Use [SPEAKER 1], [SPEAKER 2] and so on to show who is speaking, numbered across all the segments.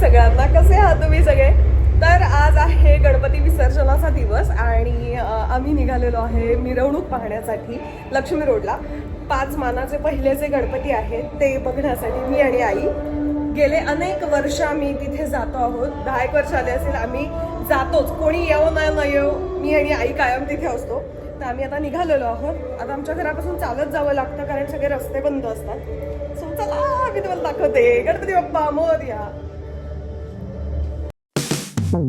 [SPEAKER 1] सगळ्यांना कसे आहात तुम्ही सगळे? तर आज आहे गणपती विसर्जनाचा दिवस आणि आम्ही निघालेलो आहे मिरवणूक पाहण्यासाठी लक्ष्मी रोडला. पाच मानाचे पहिले जे गणपती आहेत ते बघण्यासाठी मी आणि आई गेले अनेक वर्ष आम्ही तिथे जातो आहोत. दहा एक वर्ष आले असेल आम्ही जातोच. कोणी येऊ ना न येऊ मी आणि आई कायम तिथे असतो. तर आम्ही आता निघालेलो आहोत. आता आमच्या घरापासून चालत जावं लागतं कारण सगळे रस्ते बंद असतात. सो चला मी तुम्हाला दाखवते. गणपती बाप्पा मोरया या सगळा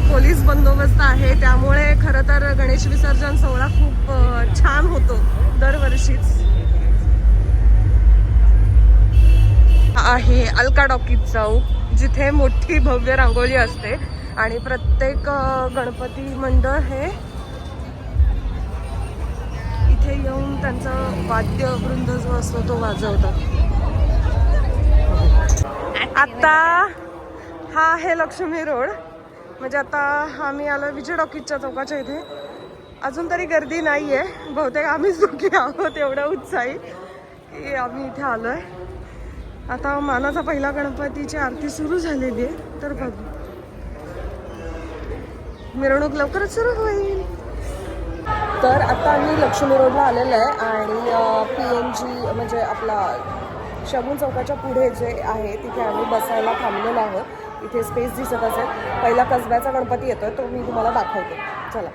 [SPEAKER 1] पोलीस बंदोबस्त आहे. त्यामुळे खरं तर गणेश विसर्जन सोहळा खूप छान होतो दरवर्षीच. आहे अलका डॉकीज चौक. जिथे मोठी भव्य रांगोळी असते आणि प्रत्येक गणपती मंडळ हे इथे येऊन त्यांचा वाद्यवृंद जो असतो तो वाजवतात. आता हा आहे लक्ष्मी रोड. म्हणजे आता आम्ही आलो विजय डॉकीजच्या चौकाच्या इथे. अजून तरी गर्दी नाही आहे बहुतेक आम्हीच दुखी आहोत एवढ्या उत्साही की आम्ही इथे आलो आहे आता मानाचा पहिला गणपतीची आरती सुरू झालेली आहे. तर बघू. मिरवणूक लवकरच सुरू होईल. तर आता आम्ही लक्ष्मी रोडला आलेलो आहे आणि पी एन जी म्हणजे आपला शगुन चौकाच्या पुढे जे आहे तिथे आम्ही बसायला थांबलेलो आहोत. इथे स्पेस दिसत असेल. पहिला कसब्याचा गणपती येतोय तो मी तुम्हाला दाखवते. चला.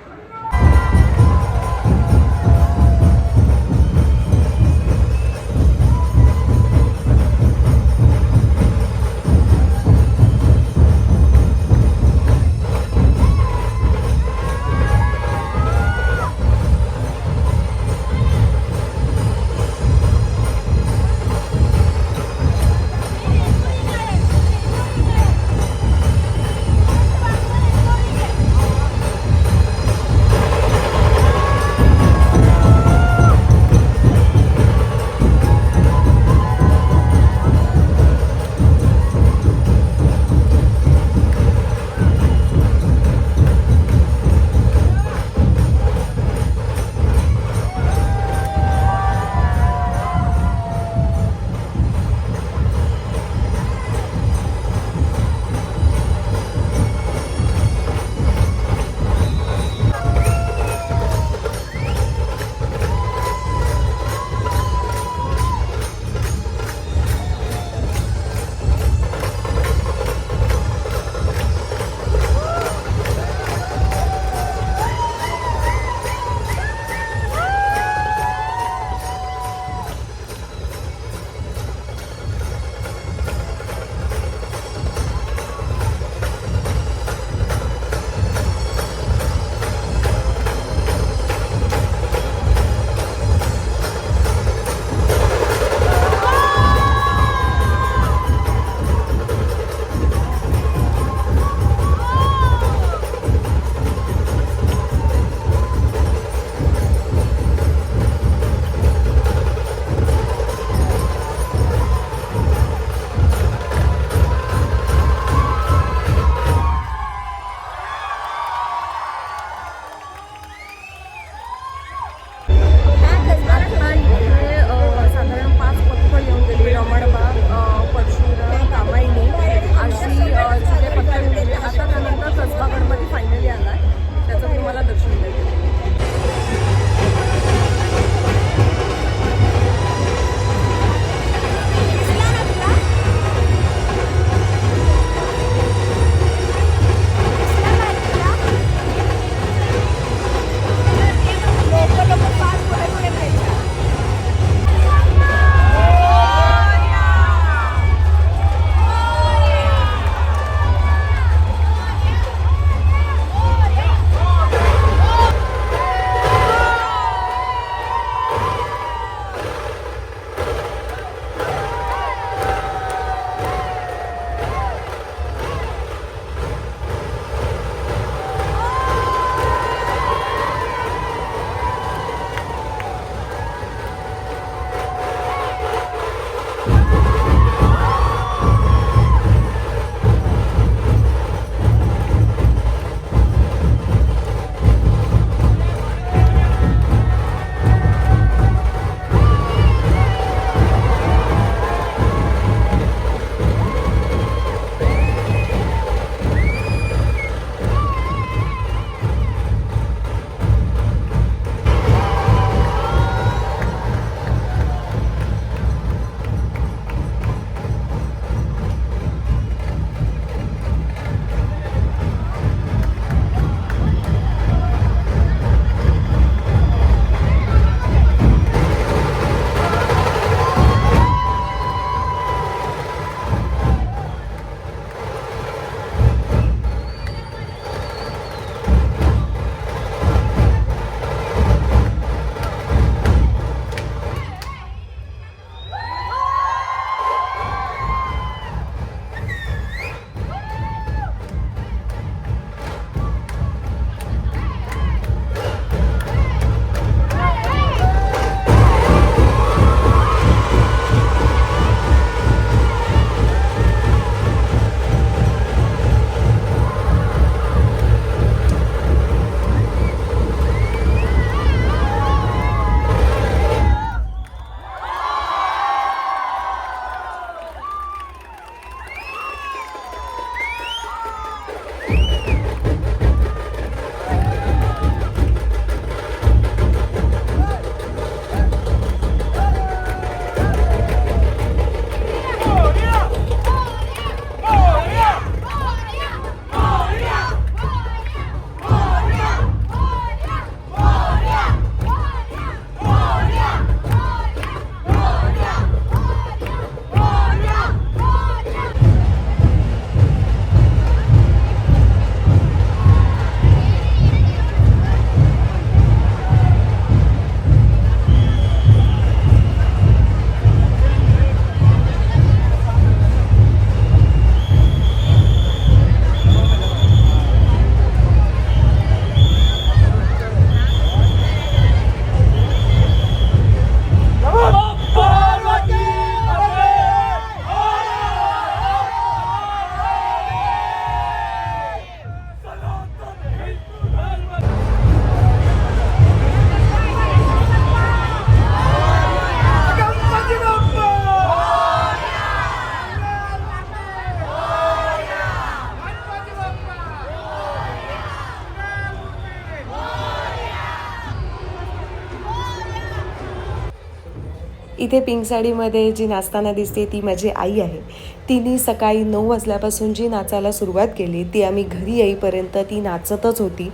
[SPEAKER 1] इथे पिंक साडीमध्ये जी नाचताना दिसते ती माझी आई आहे. तिने सकाळी नऊ वाजल्यापासून जी नाचायला सुरुवात केली ती आम्ही घरी येईपर्यंत ती नाचतच होती.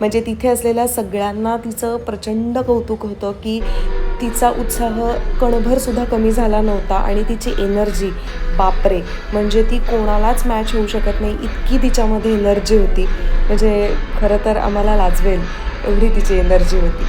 [SPEAKER 1] म्हणजे तिथे असलेल्या सगळ्यांना तिचं प्रचंड कौतुक होतं की तिचा उत्साह कणभरसुद्धा कमी झाला नव्हता आणि तिची एनर्जी बापरे! म्हणजे ती कोणालाच मॅच होऊ शकत नाही इतकी तिच्यामध्ये एनर्जी होती. म्हणजे खरं तर आम्हाला लाजवेल एवढी तिची एनर्जी होती.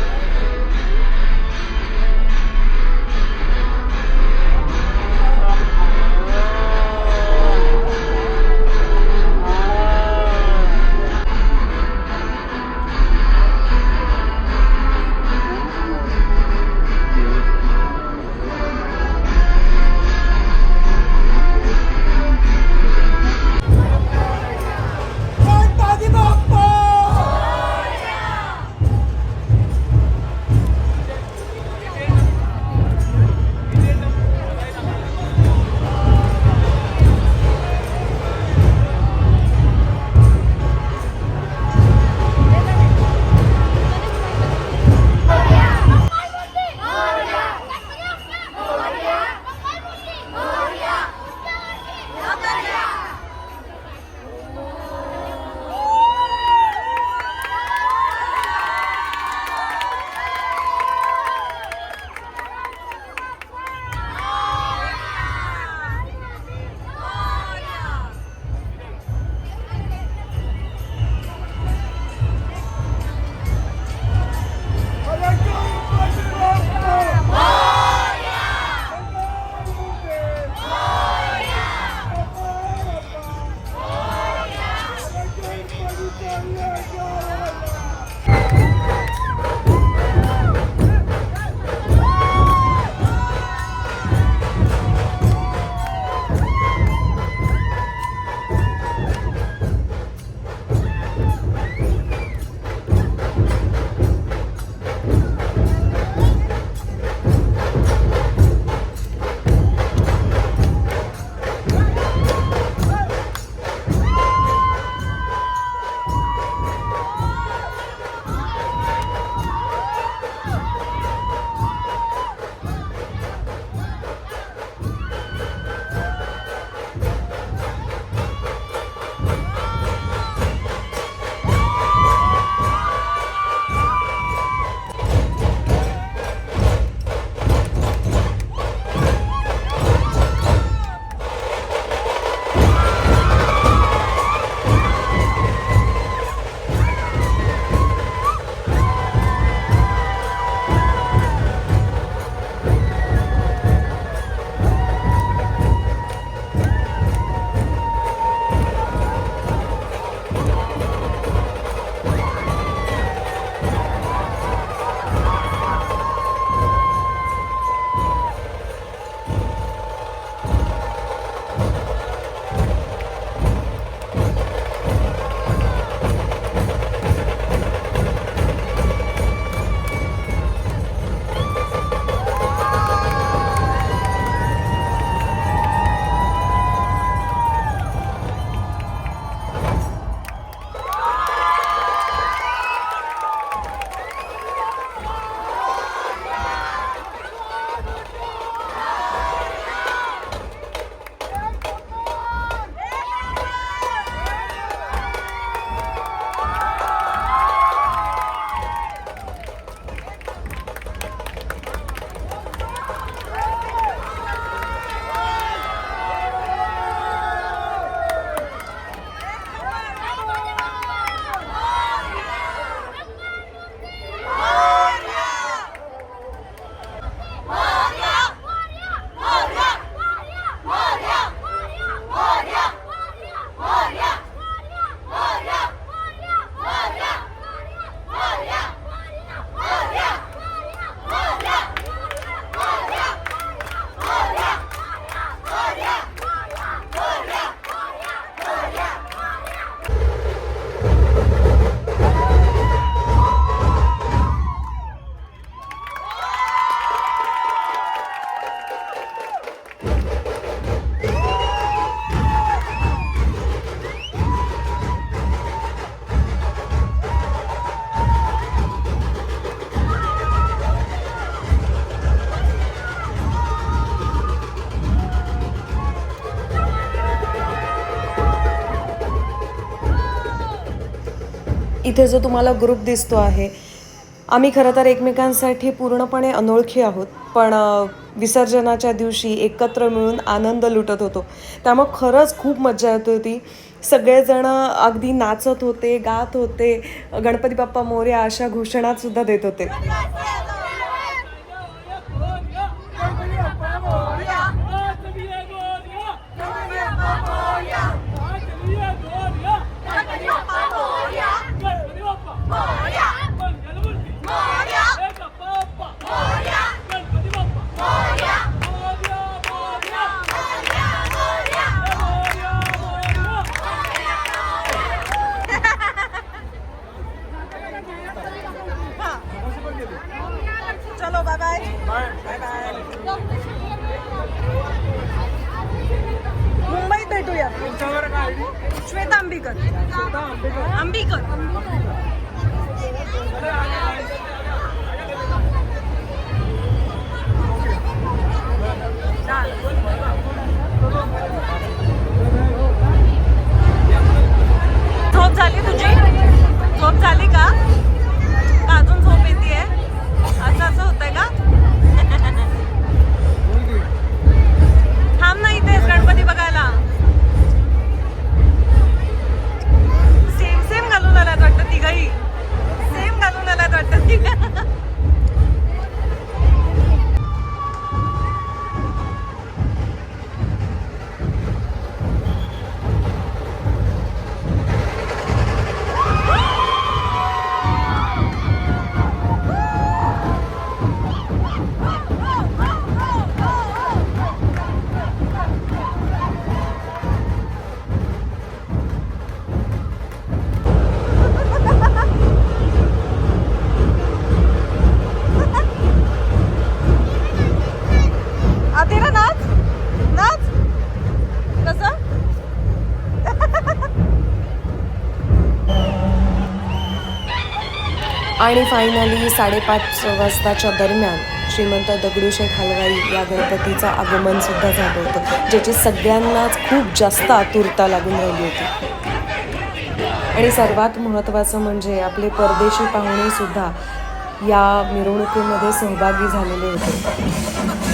[SPEAKER 1] इथे जो तुम्हाला ग्रुप दिसतो आहे आम्ही खरं तर एकमेकांसाठी पूर्णपणे अनोळखी आहोत पण विसर्जनाच्या दिवशी एकत्र मिळून आनंद लुटत होतो. त्यामुळं खरंच खूप मजा येत होती. सगळेजण अगदी नाचत होते गात होते. गणपती बाप्पा मोर्या अशा घोषणासुद्धा देत होते. चलो बाय बाय बाय बाय मुंबईत भेटूया. श्वेता आंबीकर आंबीकर झोप झाली तुझी? झोप झाली का? असं होतं होतंय का? थांब ना इथेच गणपती बघायला. सेम सेम घालून आल्यात वाटतं तिघही. सेम घालून आल्यात वाटतं तिघ. आणि फायनली साडेपाच वाजताच्या दरम्यान श्रीमंत दगडूशेठ हलवाई या गणपतीचं आगमन सुद्धा झालं होतं ज्याची सगळ्यांनाच खूप जास्त आतुरता लागून राहिली होती. आणि सर्वात महत्त्वाचं म्हणजे आपले परदेशी पाहुणे सुद्धा या मिरवणुकीमध्ये सहभागी झालेले होते.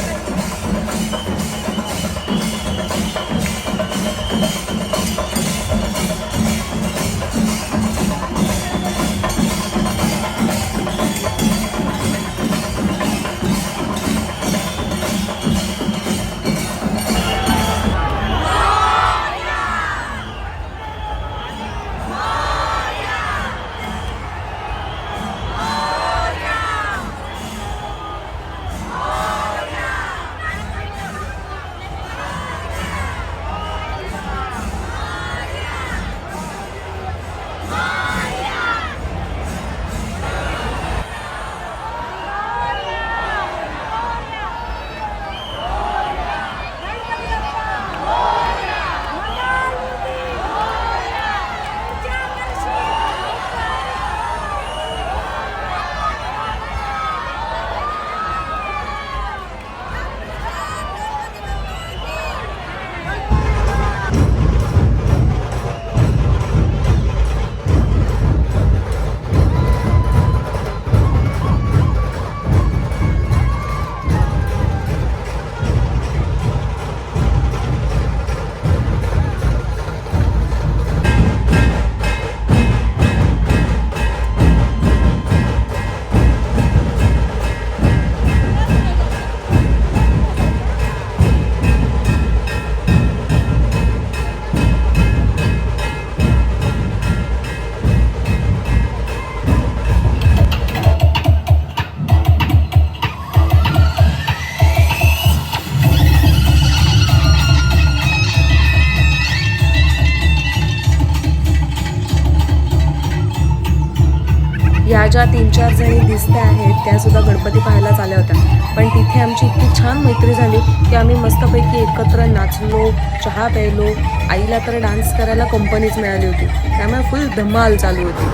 [SPEAKER 1] या ज्या तीन चार जणी दिसत्या आहेत त्यासुद्धा गणपती पाहायलाच आल्या होत्या. पण तिथे आमची इतकी छान मैत्री झाली की आम्ही मस्तपैकी एकत्र नाचलो चहा प्यायलो. आईला तर डान्स करायला कंपनीच मिळाली होती. त्यामुळे फुल धमाल चालू होती.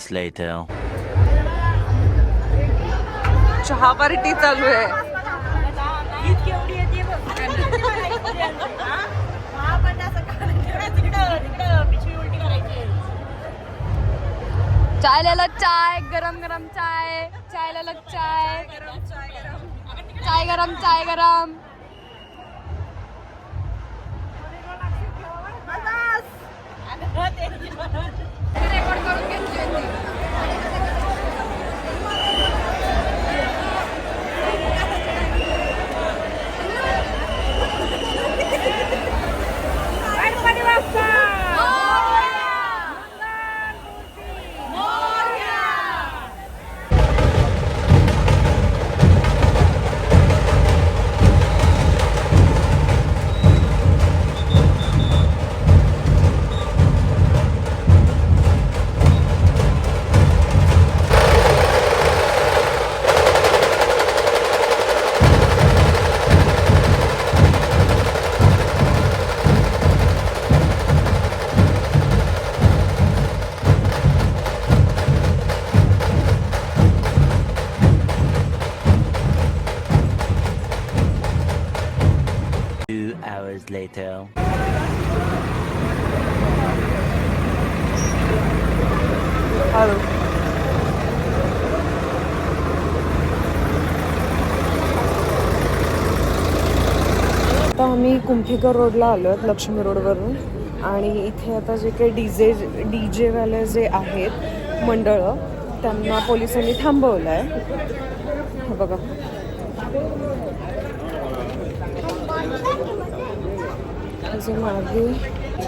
[SPEAKER 2] Moments later.
[SPEAKER 1] चहा पार्टी चालू आहे.
[SPEAKER 3] चाय ले लो चाय गरम गरम चाय चाय ले लो चाय. चाय गरम चाय गरम. रेकॉर्ड करून घेतली होती.
[SPEAKER 1] आम्ही रोडला आलो आहेत लक्ष्मी रोडवरून. आणि इथे आता जे काही डी जे डी जेवाले जे आहेत मंडळं त्यांना पोलिसांनी थांबवलं आहे बघा. जे मागे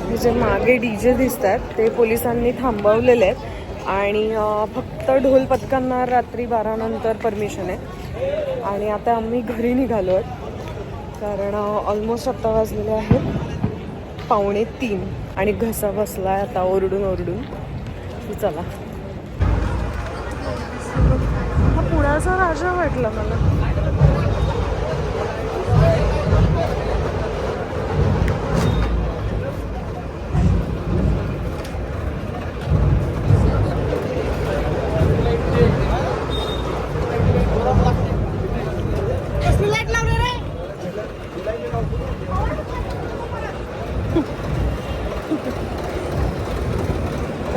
[SPEAKER 1] हे जे मागे डी जे दिसत आहेत ते पोलिसांनी थांबवलेले आहेत. आणि फक्त ढोल पथकांना रात्री बारानंतर परमिशन आहे. आणि आता आम्ही घरी निघालो आहोत कारण ऑलमोस्ट आत्ता वाजलेले आहेत. पावणे तीन आणि घसा बसला आहे आता ओरडून ओरडून. चला. हा पुण्याचा राजा वाटला मला.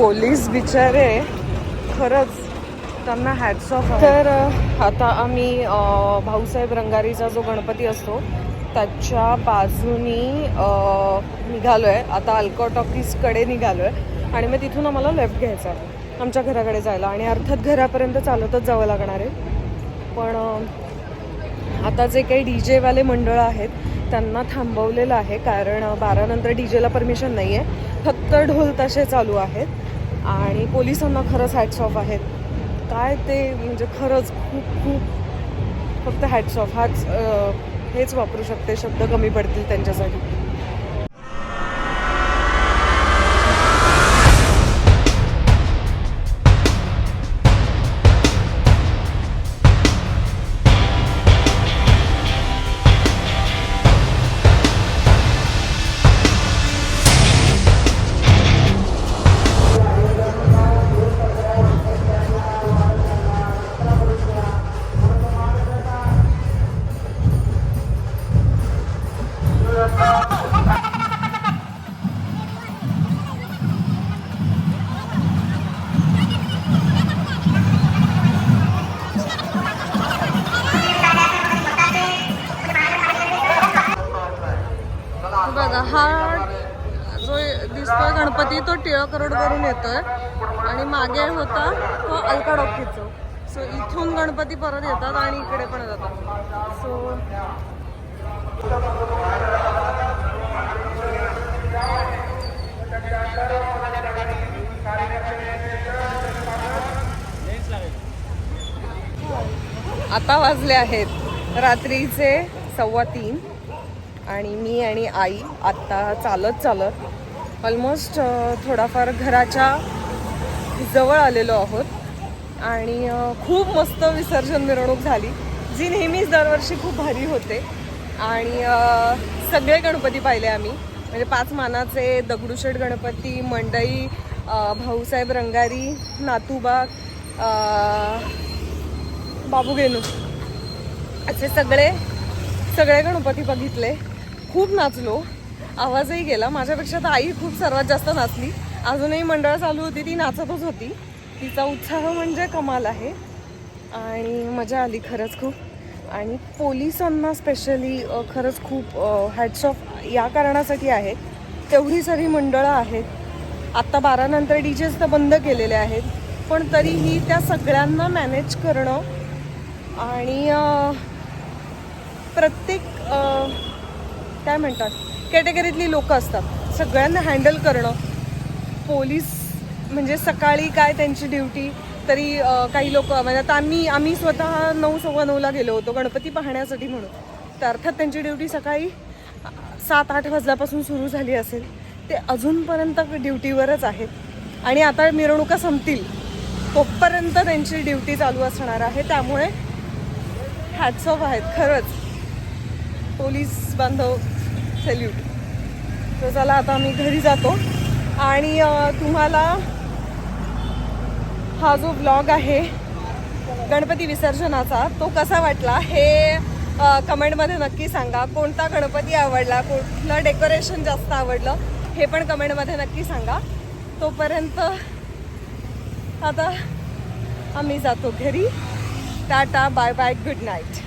[SPEAKER 1] पोलीस बिचारे खरंच त्यांना हॅट्स ऑफ तर आता आम्ही भाऊसाहेब रंगारीचा जो गणपती असतो त्याच्या बाजूनी निघालो आहे आता अल्को टॉकीजकडे निघालो आहे आणि मग तिथून आम्हाला लेफ्ट घ्यायचा आहे. आमच्या घराकडे जायला. आणि अर्थात घरापर्यंत चालतच जावं लागणार आहे. पण आता जे काही डी जेवाले मंडळ आहेत त्यांना थांबवलेलं आहे. कारण बारानंतर डी जेला परमिशन नाही आहे फक्त ढोल तसे चालू आहेत. आणि पोलिसांना खरंच हॅट्स ऑफ आहेत. काय ते म्हणजे खरंच खूप खूप फक्त हॅट्स ऑफ हाच हेच वापरू शकते शब्द कमी पडतील त्यांच्यासाठी. येतोय. आणि मागे होता तो अलका सो इथून गणपती परत येतात आणि इकडे पण जातात. सो आता वाजले आहेत रात्रीचे सव्वा तीन. आणि मी आणि आई आत्ता चालत चालत ऑलमोस्ट uh, थोडाफार घराच्या जवळ आलेलो आहोत. आणि uh, खूप मस्त विसर्जन मिरवणूक झाली जी नेहमीच दरवर्षी खूप भारी होते. आणि uh, सगळे गणपती पाहिले आम्ही. म्हणजे पाच मानाचे दगडूशेठ गणपती मंडई भाऊसाहेब रंगारी नातूबाग बाबूगेनू. बाबू असे सगळे सगळे गणपती बघितले. खूप नाचलो. आवाजही गेला. माझ्यापेक्षा तर आई खूप सर्वात जास्त नाचली. अजूनही मंडळ चालू होती ती नाचतच होती. तिचा उत्साह म्हणजे कमाल आहे. आणि मजा आली खरंच खूप. आणि पोलिसांना स्पेशली खरंच खूप हॅट्स ऑफ या कारणासाठी आहेत. तेवढी सारी मंडळं आहेत. आत्ता बारानंतर डी जेस तर बंद केलेले आहेत. पण तरीही त्या सगळ्यांना मॅनेज करणं आणि प्रत्येक काय म्हणतात? कॅटेगरीतली लोक असतात. सगळ्यांना हँडल करणं. पोलीस म्हणजे सकाळी काय त्यांची ड्युटी तरी काही लोक म्हणजे आता आम्ही आम्ही स्वतः नऊ सव्वा नऊला गेलो होतो गणपती पाहण्यासाठी म्हणून. तर अर्थात त्यांची ड्युटी सकाळी सात आठ वाजल्यापासून सुरू झाली असेल. ते अजूनपर्यंत ड्युटीवरच आहेत. आणि आता मिरवणुका संपतील. तोपर्यंत त्यांची ड्युटी चालू असणार आहे. त्यामुळे हॅट्स ऑफ आहेत. खरंच. पोलीस बांधव सेल्यूट तर चला आता आम्ही घरी जातो. आणि तुम्हाला हा जो ब्लॉग आहे गणपती विसर्जनाचा तो कसा वाटला हे कमेंटमध्ये नक्की सांगा. कोणता गणपती आवडला कुठलं डेकोरेशन जास्त आवडलं हे पण कमेंटमध्ये नक्की सांगा. तोपर्यंत आता आम्ही जातो घरी. Tata bye bye good night